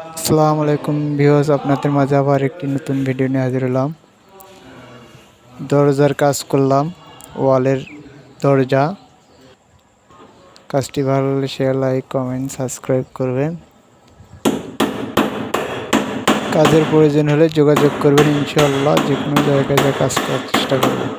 আসসালামু আলাইকুম ভিউজ আপনাদের মাঝে আবার একটি নতুন ভিডিও নিয়ে হাজির হলাম। দরজার কাজ করলাম, ওয়ালের দরজা। কাজটি ভালো হলে শেয়ার লাইক কমেন্ট সাবস্ক্রাইব করবেন। কাজের প্রয়োজন হলে যোগাযোগ করবেন ইনশাল্লাহ যে কোনো জায়গায় কাজ করার চেষ্টা করবেন।